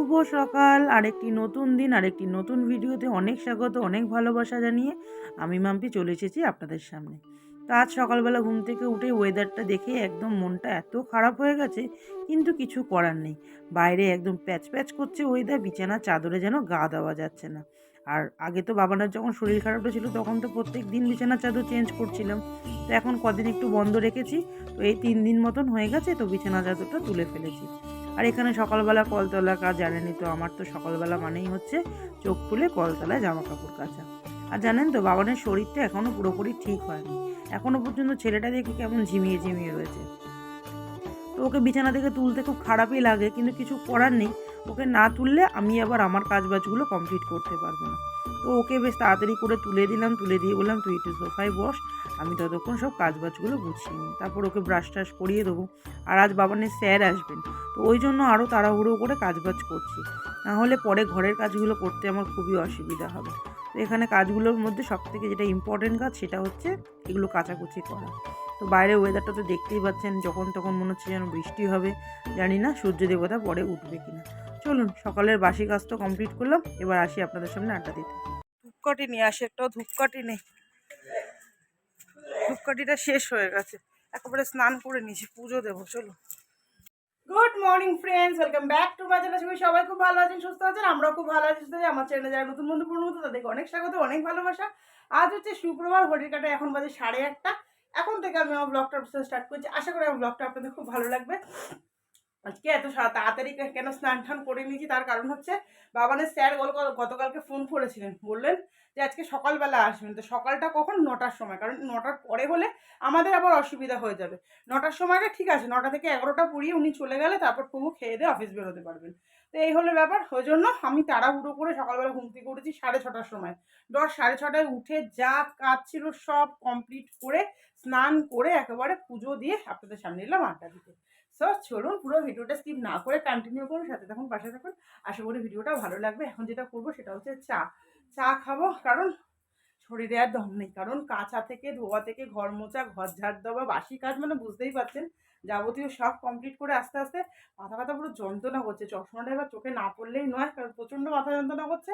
শুভ সকাল। আরেকটি নতুন দিন, আরেকটি নতুন ভিডিওতে অনেক স্বাগত, অনেক ভালোবাসা জানিয়ে আমি মাম্পি চলে এসেছি আপনাদের সামনে। তো আজ সকালবেলা ঘুম থেকে উঠে ওয়েদারটা দেখে একদম মনটা এত খারাপ হয়ে গেছে, কিন্তু কিছু করার নেই। বাইরে একদম প্যাচ প্যাচ করছে ওয়েদার বিছানা, চাদরে যেন গা দেওয়া যাচ্ছে না। আর আগে তো বাবানার যখন শরীর খারাপটা ছিল, তখন তো প্রত্যেক দিন বিছানা, চাদর চেঞ্জ করছিলাম। তো এখন কদিন একটু বন্ধ রেখেছি, তো এই তিন দিন মতন হয়ে গেছে, তো বিছানা, চাদরটা তুলে ফেলেছি। আর এখানে সকালবেলা কলতলা কাজ জানেনি তো, আমার তো সকালবেলা মানেই হচ্ছে চোখ খুলে কলতলায় জামা কাপড় কাচা। আর জানেন তো, বাবানের শরীরটা এখনও পুরোপুরি ঠিক হয়নি। এখনও পর্যন্ত ছেলেটা দেখে কেমন ঝিমিয়ে ঝিমিয়ে রয়েছে। তো ওকে বিছানা থেকে তুলতে খুব খারাপই লাগে, কিন্তু কিছু করার নেই। ওকে না তুললে আমি আবার আমার কাজ বাজগুলো কমপ্লিট করতে পারব না। তো ওকে বেশ তাড়াতাড়ি করে তুলে দিলাম, তুলে দিয়ে বললাম, তুই একটু সোফায় বস আমি ততক্ষণ সব কাজ বাজগুলো গুছিয়ে নিই। তারপর ওকে ব্রাশ টাশ করিয়ে দেবো। আর আজ বাবানের স্যার আসবেন। তো ওই জন্য আরও তাড়াহুড়ো করে কাজবাজ করছি। নাহলে পরে ঘরের কাজগুলো করতে আমার খুবই অসুবিধা হবে। তো এখানে কাজগুলোর মধ্যে সবথেকে যেটা ইম্পর্টেন্ট কাজ সেটা হচ্ছে এগুলো কাচাকুচি করা। তো বাইরের ওয়েদারটা তো দেখতেই পাচ্ছেন, যখন তখন মনে হচ্ছে যেন বৃষ্টি হবে। জানি না সূর্য দেবতা পরে উঠবে কিনা। চলুন, সকালের বাসি কাজ তো কমপ্লিট করলাম। এবার আসি আপনাদের সামনে আড্ডা দিতে। ধূপকাঠি নিয়ে আসি একটাও, ধূপকাঠি নেই। ধূপকাঠিটা শেষ হয়ে গেছে। একেবারে স্নান করে নিয়েছি, পুজো দেবো, চলো। Good morning friends welcome back to my channel সবাই খুব ভালো আছেন, সুস্থ আছেন? আমরাও খুব ভালো আছি, সুস্থ আমার চ্যানেলে যারা নতুন বন্ধু, পুরনো মতো তাদেরকে অনেক স্বাগত, অনেক ভালোবাসা। আজ হচ্ছে শুক্রবার, ঘড়ির কাটা এখন বাজে সাড়ে একটা এখন থেকে আমি আমার ব্লগটা স্টার্ট করছি। আশা করি আমার ব্লগটা আপনাদের খুব ভালো লাগবে। আজকে এত তাড়াতাড়ি কেন স্নান টান করে নিয়েছি? তার কারণ হচ্ছে বাবানের স্যার গল গতকালকে ফোন করেছিলেন। বললেন যে আজকে সকালবেলা আসবেন। তো সকালটা কখন? নটার সময়। কারণ নটার পরে হলে আমাদের আবার অসুবিধা হয়ে যাবে। নটার সময়টা ঠিক আছে। নটা থেকে এগারোটা পড়িয়ে উনি চলে গেলে তারপর প্রভু খেয়ে দিয়ে অফিস বেরোতে পারবেন। তো এই হলো ব্যাপার। ওই জন্য আমি তাড়াহুড়ো করে সকালবেলা ঘুম থেকে উঠেছি সাড়ে ছটার সময়। দশ সাড়ে ছটায় উঠে যা কাজ ছিল সব কমপ্লিট করে স্নান করে একেবারে পুজো দিয়ে আপনাদের সামনে এলাম আড্ডা দিতে। সো চলুন পুরো ভিডিওটা স্কিপ না করে কন্টিনিউ করুন, সাথে তখন পাশে থাকুন। আশা করি ভিডিওটা ভালো লাগবে। এখন যেটা করব সেটা হচ্ছে চা। চা খাব কারণ শরীরে আর দম নেই। কারণ কাঁচা থেকে ধোয়া থেকে ঘর মোচা ঘর ঝাড় দেওয়া, বাসি কাজ মানে বুঝতেই পারছেন, যাবতীয় সব কমপ্লিট করে আস্তে আস্তে মাথা ব্যথা পুরো যন্ত্রণা করছে। চশমাটা এবার চোখে না পড়লেই নয়, কারণ প্রচণ্ড মাথা যন্ত্রণা করছে।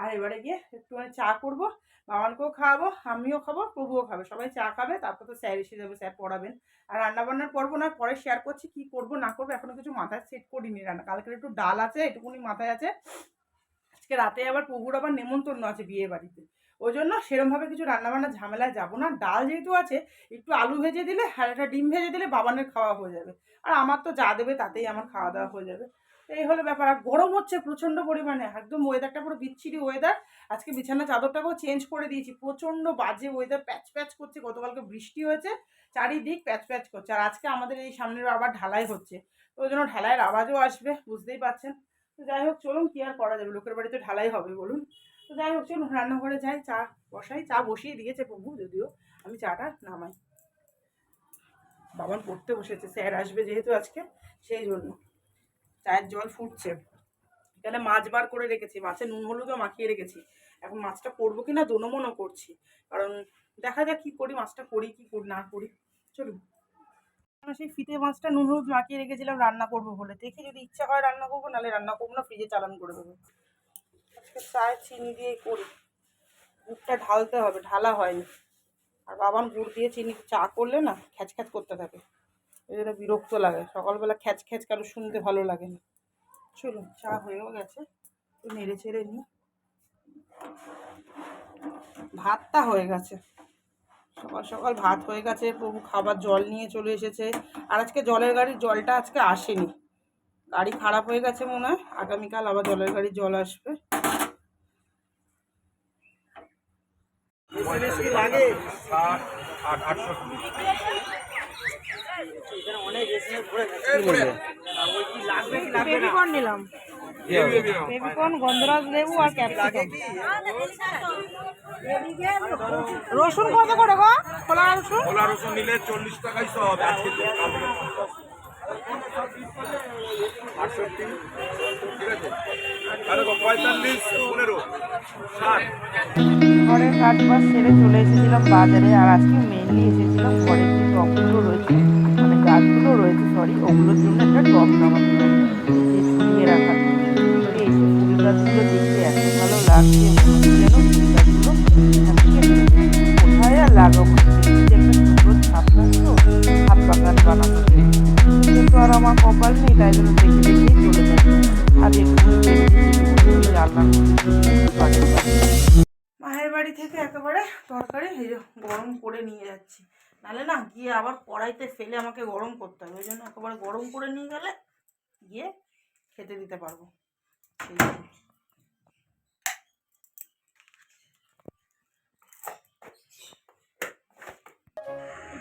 আর এবারে গিয়ে একটুখানি চা করব। বাবানকেও খাওয়াবো, আমিও খাব, প্রভুও খাবে। সবাই চা খাবে, তারপর তো স্যার এসে যাবে, স্যার পড়াবেন। আর রান্না রান্নাবান্নার পর্ব নয়, পরে শেয়ার করছি কি করব, না করব, এখনও কিছু মাথায় সেট করিনি রান্না। কালকে একটু ডাল আছে, এটুকুনি মাথায় আছে। আজকে রাতে আবার প্রভুর আবার নেমন্তন্ন আছে বিয়ে বাড়িতে। ওই জন্য সেরমভাবে কিছু রান্নাবান্না ঝামেলায় যাব না। ডাল যেহেতু আছে, একটু আলু ভেজে দিলে, আর ডিম ভেজে দিলে বাবানের খাওয়া হয়ে যাবে। আর আমার তো যা দেবে তাতেই আমার খাওয়া দাওয়া হয়ে যাবে। এই হলো ব্যাপার। আর গরম হচ্ছে প্রচণ্ড পরিমাণে। একদম ওয়েদারটা পুরো বিচ্ছিরি ওয়েদার আজকে বিছানা চাদরটাকেও চেঞ্জ করে দিয়েছি। প্রচণ্ড বাজে ওয়েদার প্যাচ প্যাচ করছে। গতকালকে বৃষ্টি হয়েছে। চারিদিক প্যাচ প্যাচ করছে। আর আজকে আমাদের এই সামনের আবার ঢালাই হচ্ছে। তো ওই জন্য ঢালাইয়ের আওয়াজও আসবে, বুঝতেই পারছেন। তো যাই হোক, চলুন কী আর করা যাবে? লোকের বাড়িতে ঢালাই হবে বলুন। তো যাই হোক, চলুন রান্নাঘরে যাই। চা বসাই। চা বসিয়ে দিয়েছে প্রভু, যদিও আমি চাটা নামাই। বাবান পড়তে বসেছে, স্যার আসবে যেহেতু আজকে, সেই জন্য। চায়ের জল ফুটছে। এখানে মাছ বার করে রেখেছি, মাছে নুন হলুদও মাখিয়ে রেখেছি। এখন মাছটা করব কি না দোনোমনো করছি, কারণ দেখা যাক কী করি, মাছটা করি কি করি, না করি। চলুন। সেই ফিতে মাছটা নুন হলুদ মাখিয়ে রেখেছিলাম, রান্না করব বলে। দেখি যদি ইচ্ছা হয় রান্না করব, নাহলে রান্না করব না, ফ্রিজে চালান করে দেবো। আজকে চায় চিনি দিয়ে করি। মুখটা ঢালতে হবে, ঢালা হয়নি। আর বাবান গুড় দিয়ে চিনি, চা করলে না খ্যাচ খ্যাচ করতে থাকে। এই জন্য বিরক্ত লাগে। সকালবেলা খ্যাচ খ্যাচ কারও শুনতে ভালো লাগে না চলুন, চা হয়েও গেছে। একটু নেড়ে চেড়ে নিই। ভাতটা হয়ে গেছে। সকাল সকাল ভাত হয়ে গেছে। প্রভু খাবার জল নিয়ে চলে এসেছে। আর আজকে জলের গাড়ির জলটা আজকে আসেনি। গাড়ি খারাপ হয়ে গেছে মনে হয়। আগামীকাল আবার জলের গাড়ির জল আসবে। ষাট আট আটশো নিলাম। বেবিকর্ন গন্ধরাজ লেবু আর ক্যাপসিকাম রসুন কত করে গো? খোলা রসুন? খোলা রসুন নিলে চল্লিশ টাকাই সব আজকে আটষট্টি। ঠিক আছে? ঘরের কাজ বাজ সেরে চলে এসেছিলাম বাজারে, আর আজকে মেনলি এসেছিলাম ঘরের যে টবগুলো রয়েছে মানে গাছগুলো রয়েছে সরি ওগুলোর জন্য একটা টব নামাতে যে ঝুলিয়ে জন্য। তো গাছগুলো দেখতে এত ভালো লাগছে ফুল গাছগুলো ফেলি। কোথায় আর লাগাবো একটা সুন্দর ছাপ বানাবো কিন্তু আর আমার কপাল নেই, তাই জন্য দেখে দেখেই করে নিয়ে যাচ্ছি। নাহলে না গিয়ে আবার কড়াইতে ফেলে আমাকে গরম করতে হবে। ওই জন্য একেবারে গরম করে নিয়ে গেলে গিয়ে খেতে দিতে পারব।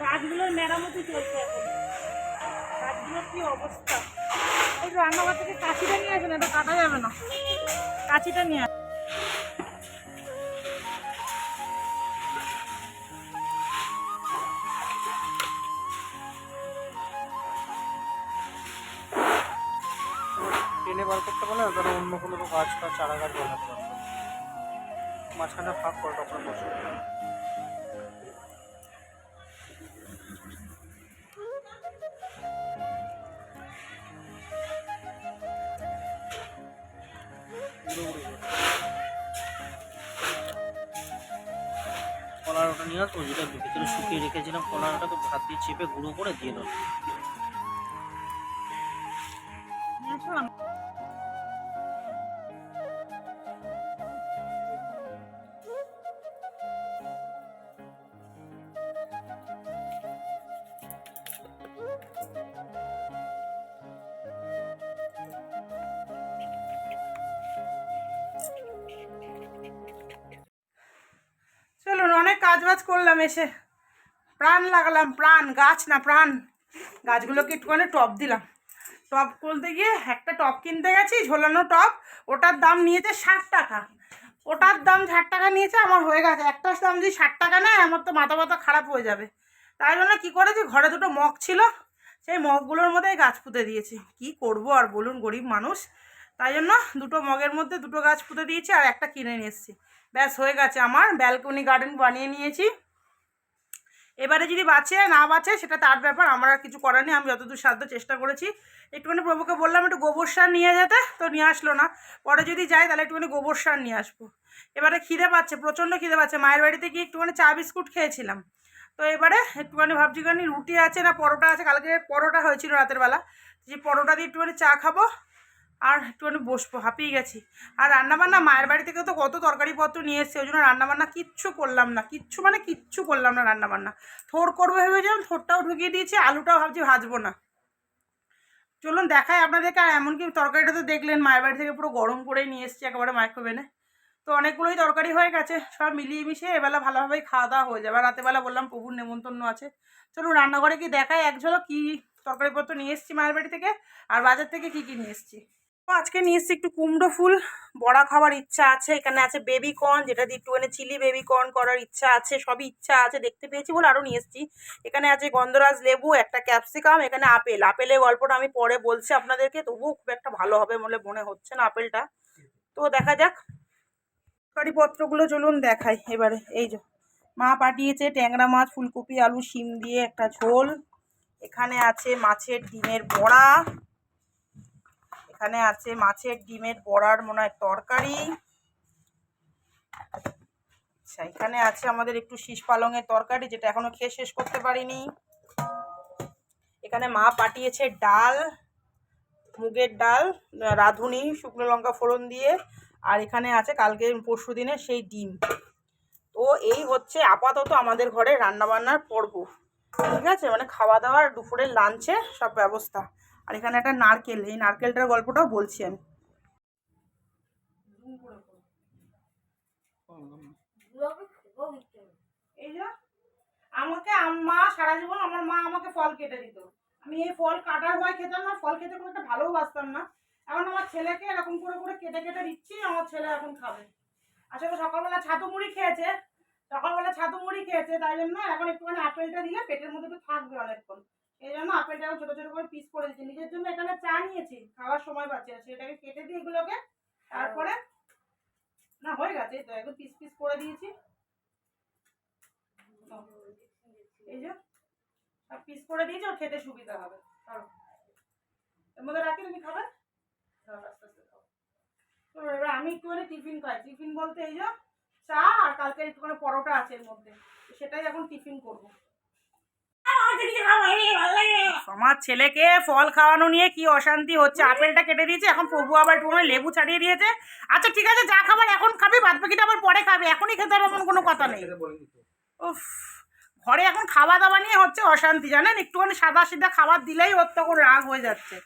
গাছগুলোর মেরামতি চলছে গাছগুলোর কি অবস্থা? এই রান্নাঘর থেকে কাঁচিটা নিয়ে আসেন, এটা কাটা যাবে না। কাঁচিটা নিয়ে আসেন নিয়ে আসব যেটা ভিতরে শুকিয়ে রেখেছিলাম কলাটা তো ভাত দিয়ে চেপে গুঁড়ো করে দিয়ে দেবো। বাজ করলাম এসে। প্রাণ লাগালাম, প্রাণ, গাছ না, প্রাণ। গাছগুলোকে একটুখানি টপ দিলাম। টপ খুলতে গিয়ে একটা টপ কিনতে গেছি, ঝোলানো টপ ওটার দাম নিয়েছে ষাট টাকা। ওটার দাম ষাট টাকা নিয়েছে, আমার হয়ে গেছে। একটা দাম যদি ষাট টাকা নেয়, আমার তো মাথা মাথা খারাপ হয়ে যাবে। তাই জন্য কী করেছি, ঘরে দুটো মগ ছিল। সেই মগগুলোর মধ্যে গাছ পুঁতে দিয়েছি। কি করব আর বলুন, গরিব মানুষ। তাই জন্য দুটো মগের মধ্যে দুটো গাছ পুঁতে দিয়েছি আর একটা কিনে নিয়ে এসেছি। ব্যাস হয়ে গেছে আমার ব্যালকনি গার্ডেন বানিয়ে নিয়েছি। এবারে যদি বাঁচে, না বাঁচে, সেটা তার ব্যাপার, আমার আর কিছু করার নেই, আমি যতদূর সাধ্য চেষ্টা করেছি। একটুখানি প্রভুকে বললাম, একটু গোবর সার নিয়ে যেতে, তো নিয়ে আসলো না। পরে যদি যাই, তাহলে একটুখানি গোবর সার নিয়ে আসব। এবারে খিদে পাচ্ছে, প্রচণ্ড খিদে পাচ্ছে, মায়ের বাড়িতে গিয়ে একটুখানি চা বিস্কুট খেয়েছিলাম। তো এবারে একটুখানি ভাবছি রুটি আছে না পরোটা আছে, কালকে পরোটা হয়েছিল রাতের বেলা, যে পরোটা দিয়ে একটুখানি চা খাব। আর একটুখানি বসবো, হাঁপিয়ে গেছি। আর রান্নাবান্না, মায়ের বাড়ি থেকে তো কত তরকারিপত্র নিয়ে এসেছে, ওই জন্য রান্নাবান্না কিচ্ছু করলাম না, কিচ্ছু মানে কিচ্ছু করলাম না রান্নাবান্না। থোর করব ভেবেছিলাম থোরটাও ঢুকিয়ে দিয়েছি, আলুটাও ভাবছি ভাজবো না। চলুন দেখাই আপনাদেরকে, আর এমনকি তরকারিটা তো দেখলেন, মায়ের বাড়ি থেকে পুরো গরম করেই নিয়ে এসেছি একেবারে মাইক্রোওভেনে তো অনেকগুলোই তরকারি হয়ে গেছে, সব মিলিয়ে মিশিয়ে এবেলা ভালোভাবেই খাওয়া দাওয়া হয়ে যাবে। আর রাতেবেলা বললাম প্রভুর নেমন্তন্ন আছে। চলুন রান্নাঘরে কি দেখায় এক ঝলক কী তরকারিপত্র নিয়ে এসেছি মায়ের বাড়ি থেকে, আর বাজার থেকে কী কী নিয়ে এসেছি। আজকে নিয়ে এসেছি একটু কুমড়ো ফুল। বড়া খাওয়ার ইচ্ছা আছে, এখানে আছে বেবি কর্ন যেটা দিয়ে একটুখানি চিলি বেবি কর্ন করার ইচ্ছা আছে, সবই ইচ্ছা আছে দেখতে পেয়েছি বলে আরও নিয়ে এসেছি। এখানে আছে গন্ধরাজ লেবু, একটা ক্যাপসিকাম এখানে আপেল। আপেলের গল্পটা আমি পরে বলছি আপনাদেরকে, তবুও খুব একটা ভালো হবে বলে মনে হচ্ছে না আপেলটা। তো দেখা যাক। তরকারিপত্রগুলো চলুন দেখাই এবারে। এই যে, মা পাঠিয়েছে ট্যাংরা মাছ, ফুলকপি, আলু, শিম দিয়ে একটা ঝোল। এখানে আছে মাছের ডিমের বড়া। এখানে আছে মাছের, ডিমের বড়ার মনে হয় তরকারি। আচ্ছা এখানে আছে আমাদের একটু শীষ পালংয়ের তরকারি, যেটা এখনও খেয়ে শেষ করতে পারিনি। এখানে মা পাঠিয়েছে ডাল, মুগের ডাল, রাঁধুনি, শুকনো লঙ্কা ফোড়ন দিয়ে, আর এখানে আছে কালকে পরশু দিনের সেই ডিম। তো এই হচ্ছে আপাতত আমাদের ঘরে রান্নাবান্নার পর্ব। ঠিক আছে? মানে খাওয়া দাওয়ার দুপুরের লাঞ্চে সব ব্যবস্থা। আর এখানে একটা নারকেল, এই নারকেলটার গল্পটাও বলছি আমি। আমাকে আম্মা সারা জীবন আমার মা আমাকে ফল কেটে দিত। আমি এই ফল কাটার ভয় খেতাম না, ফল খেতে খুব একটা ভালোও বাসতাম না। এখন আমার ছেলেকে এরকম করে করে কেটে কেটে দিচ্ছি, আমার ছেলে এখন খাবে। আসলে সকালবেলা ছাতু মুড়ি খেয়েছে, সকালবেলা ছাতু মুড়ি খেয়েছে, তাই জন্য এখন একটুখানি আপেলটা দিলে পেটের মধ্যে একটু থাকবে অনেকক্ষণ। এই জন্য আপেলটা ছোটো ছোটো করে পিস করে দিচ্ছি নিজের জন্য এখানে চা নিয়েছি, খাওয়ার সময় পাচ্ছি না সেটাকে কেটে দিই এগুলোকে, তারপরে না, হয়ে গেছে তো একদম পিস পিস করে দিয়েছি। এই যে, সব পিস করে দিয়েছি, ওর খেতে সুবিধা হবে। এর মধ্যে রাখি, তুমি খাবে? এবার আমি একটুখানি টিফিন খাই। টিফিন বলতে এই যে, চা আর কালকে একটুখানি পরোটা আছে এর মধ্যে। সেটাই এখন টিফিন করব। আমার ছেলেকে ফল খাওয়ানো নিয়ে কি অশান্তি হচ্ছে? আপেলটা কেটে দিয়েছে এখন প্রভু আবার একটুখানি লেবু ছাড়িয়ে দিয়েছে। আচ্ছা ঠিক আছে যা খাবার এখন খাবি বাদ বাকিটা আবার পরে খাবে এখনই খেতে হবে এমন কোনো কথা নেই। উফ ঘরে এখন খাওয়া দাওয়া নিয়ে হচ্ছে অশান্তি জানেন? একটুখানি সাদা সিধা খাবার দিলেই ওর তখন রাগ হয়ে যাচ্ছে।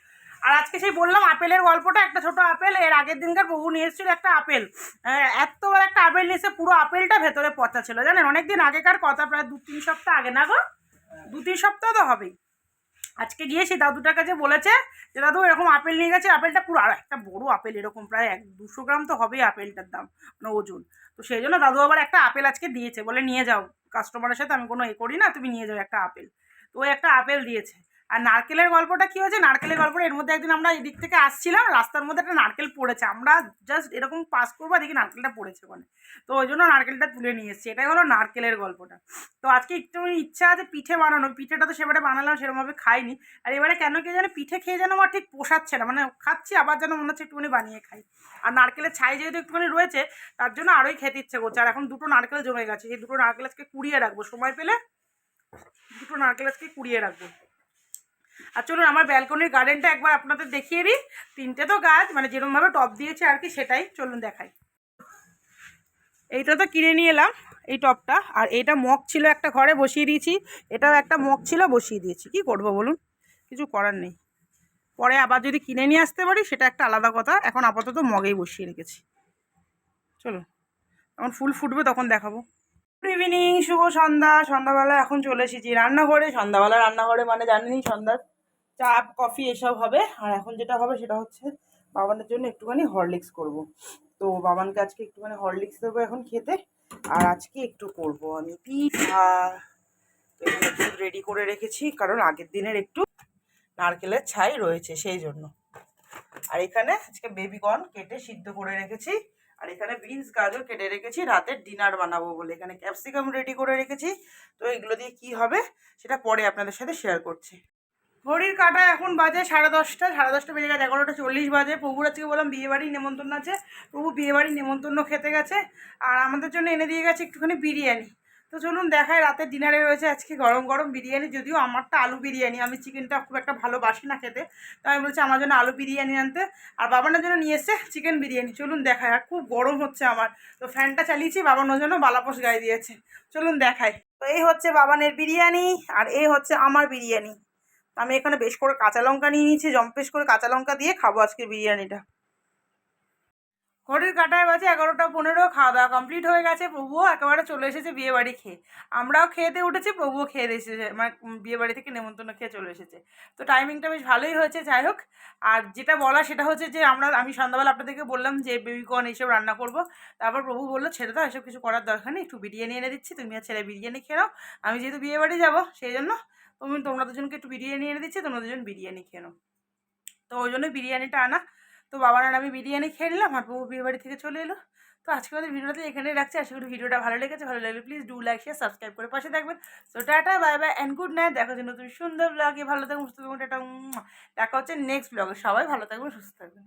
আর আজকে সেই বললাম আপেলের গল্পটা একটা ছোট আপেল এর আগের দিনকার বহু নিয়ে এসেছিল একটা আপেল। আহ, এত বড় একটা আপেল নিয়ে এসে পুরো আপেলটা ভেতরে পচা ছিল জানেন? অনেক দিন আগেকার কথা প্রায় দু তিন সপ্তাহ আগে না গো? দু তিন সপ্তাহ তো হবেই। আজকে গিয়ে সেই দাদুটার কাছে বলেছে যে, দাদু, এরকম আপেল নিয়ে গেছে, আপেলটা পুরো আর একটা বড় আপেল, এরকম প্রায় এক দুশো গ্রাম তো হবেই আপেলটার দাম মানে ওজন। তো সেই জন্য দাদু আবার একটা আপেল আজকে দিয়েছে, বলে, নিয়ে যাও কাস্টমারের সাথে আমি কোনো এ করি না, তুমি নিয়ে যাও একটা আপেল। তো ওই একটা আপেল দিয়েছে। আর নারকেলের গল্পটা কি হয়েছে? নারকেলের গল্পটা এর মধ্যে একদিন আমরা এদিক থেকে আসছিলাম, রাস্তার মধ্যে একটা নারকেল পড়েছে। আমরা জাস্ট এরকম পাস করব দেখি নারকেলটা পড়েছে ওখানে। তো ওই জন্য নারকেলটা তুলে নিয়ে এসেছি। এটাই হলো নারকেলের গল্পটা। তো আজকে একটু ইচ্ছা আছে পিঠে বানানো পিঠেটা তো সেবারে বানালাম, সেরকমভাবে খাইনি। আর এবারে কেন কি জানি পিঠে খেয়ে যেন আমার ঠিক পোষাচ্ছে না। মানে খাচ্ছি, আবার যেন মনে হচ্ছে একটুখানি বানিয়ে খাই। আর নারকেলের ছাই যেহেতু একটুখানি রয়েছে, তার জন্য আরোই খেতে ইচ্ছে করছে। আর এখন দুটো নারকেল জমে গেছে। এই দুটো নারকেল আজকে কুড়িয়ে রাখব। সময় পেলে দুটো নারকেল আজকে কুড়িয়ে রাখব। আর চলুন, আমার ব্যালকনির গার্ডেনটা একবার আপনাদের দেখিয়ে দিই। তিনটে তো গাছ মানে যেরকমভাবে টপ দিয়েছে আর কি, সেটাই চলুন দেখাই। এইটা তো কিনে নিয়ে এলাম, এই টপটা আর এটা মগ ছিল একটা ঘরে বসিয়ে দিয়েছি, এটাও একটা মগ ছিল, বসিয়ে দিয়েছি। কি করব বলুন? কিছু করার নেই। পরে আবার যদি কিনে নিয়ে আসতে পারি, সেটা একটা আলাদা কথা। এখন আপাতত মগেই বসিয়ে রেখেছি। চলো যখন ফুল ফুটবে তখন দেখাবো। গুড ইভিনিং শুভ সন্ধ্যা। সন্ধ্যাবেলা এখন চলে এসেছি রান্নাঘরে। সন্ধ্যাবেলা রান্নাঘরে মানে জানেনই সন্ধ্যা চা, কফি এসব হবে। আর এখন যেটা হবে সেটা হচ্ছে বাবানের জন্য একটুখানি হরলিক্স করব। তো বাবানকে আজকে একটুখানি হরলিক্স দেবো এখন খেতে। আর আজকে একটু করব আমি পিঠা দুধ রেডি করে রেখেছি, কারণ আগের দিনের একটু নারকেলের ছাই রয়েছে, সেই জন্য। আর এখানে আজকে বেবি কর্ন কেটে সিদ্ধ করে রেখেছি। আর এখানে বিনস গাজর কেটে রেখেছি, রাতের ডিনার বানাবো বলে। এখানে ক্যাপসিকাম রেডি করে রেখেছি। তো এগুলো দিয়ে কি হবে সেটা পরে আপনাদের সাথে শেয়ার করছি। ঘড়ির কাটা এখন বাজে সাড়ে দশটা সাড়ে দশটা বেজে গেছে, এগারোটা চল্লিশ বাজে। প্রভুর আজকে বললাম বিয়েবাড়ির নেমন্তন্ন আছে। প্রভু বিয়েবাড়ির নেমন্তন্ন খেতে গেছে। আর আমাদের জন্য এনে দিয়ে গেছে একটুখানি বিরিয়ানি। তো চলুন দেখায় রাতে ডিনারে রয়েছে আজকে গরম গরম বিরিয়ানি, যদিও আমারটা আলু বিরিয়ানি। আমি চিকেনটা খুব একটা ভালোবাসি না খেতে, তো আমি বলছি আমার জন্য আলু বিরিয়ানি আনতে, আর বাবানের জন্য নিয়ে এসছে চিকেন বিরিয়ানি। চলুন দেখায় আর খুব গরম হচ্ছে আমার। তো ফ্যানটা চালিয়েছি বাবানোর জন্য বালাপোষ গায়ে দিয়েছে। চলুন দেখাই। তো এই হচ্ছে বাবানের বিরিয়ানি, আর এই হচ্ছে আমার বিরিয়ানি। আমি এখানে বেশ করে কাঁচা লঙ্কা নিয়ে নিয়েছি, জম্পেশ করে কাঁচা লঙ্কা দিয়ে খাব আজকে বিরিয়ানিটা। ঘড়ির কাটায় বাজে এগারোটা পনেরো খাওয়া দাওয়া কমপ্লিট হয়ে গেছে, প্রভুও একেবারে চলে এসেছে বিয়ে বাড়ি খেয়ে। আমরাও খেয়েতে উঠেছি, প্রভুও খেয়ে এসেছে মানে বিয়ে বাড়ি থেকে নেমন্তন্ন খেয়ে চলে এসেছে। তো টাইমিংটা বেশ ভালোই হয়েছে, যাই হোক। আর যেটা বলা সেটা হচ্ছে যে আমরা, আমি সন্ধ্যাবেলা আপনাদেরকে বললাম যে বেবিকর্ন এইসব রান্না করব। তারপর প্রভু বলল, ছেড়ে দাও, এসব কিছু করার দরকার নেই, একটু বিরিয়ানি এনে দিচ্ছি, তুমি আর ছেলে বিরিয়ানি খেয়ে নাও। আমি যেহেতু বিয়ে বাড়ি যাব, সেই জন্য তুমি, তোমরা দুজনকে একটু বিরিয়ানি এনে দিচ্ছি, তোমরা দুজন বিরিয়ানি খেয়ে নাও। তো ওই জন্য বিরিয়ানিটা আনা তো বাবা আর আমি বিরিয়ানি খেয়ে নিলাম আর বউ বিয়ে বাড়ি থেকে চলে এলো। তো আজকে আমাদের ভিডিওটা এখানেই রাখছি। আশা করি ভিডিওটা ভালো লেগেছে। ভালো লাগলে please do like share subscribe করে পাশে থাকবেন। তো tata bye bye and good night দেখা নতুন সুন্দর ব্লগে ভালো থাকবেন সুস্থ থাকবেন টাটা। দেখা হচ্ছে নেক্সট ব্লগে সবাই ভালো থাকবেন, সুস্থ থাকবেন।